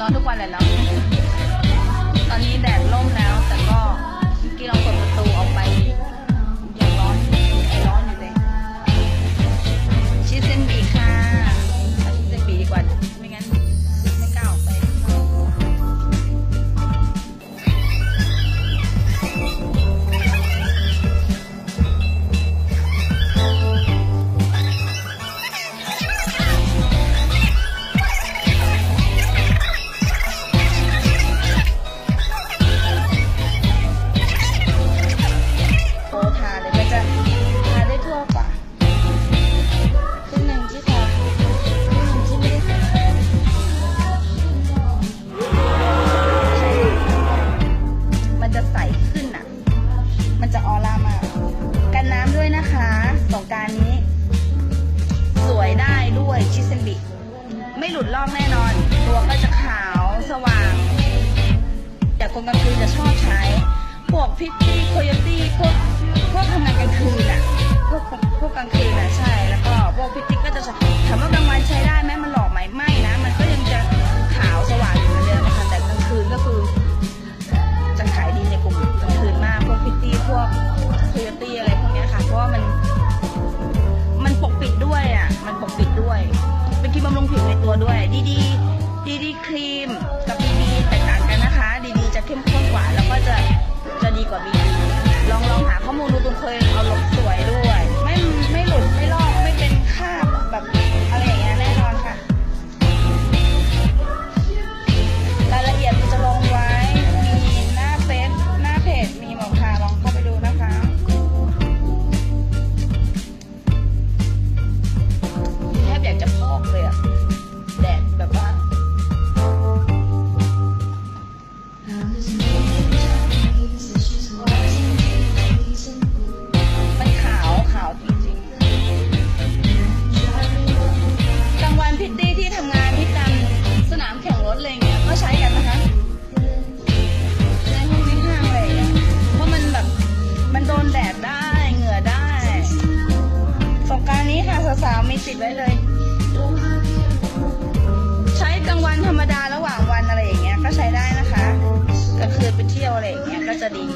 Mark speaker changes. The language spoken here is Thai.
Speaker 1: ร้อนทุกวันเลยเนาะตอนนี้แดดล่มนะ สงการนี้ สวยได้ด้วยชิซันบิไม่หลุดลอกแน่นอน ตัวก็จะขาวสว่าง แต่คนกลางคืนจะชอบใช้ พวกพิตตี้โคโยตี้พวกพวกทำงานกลางคืนอะพวก ด้วย ดีดีดีดีครีมิดไว้เลย ใช้กลางวันธรรมดาระหว่างวันอะไรอย่างเงี้ยก็ใช้ได้นะคะกลาคืนไปเที่ยวอะไรอย่างเงี้ยก็จะดี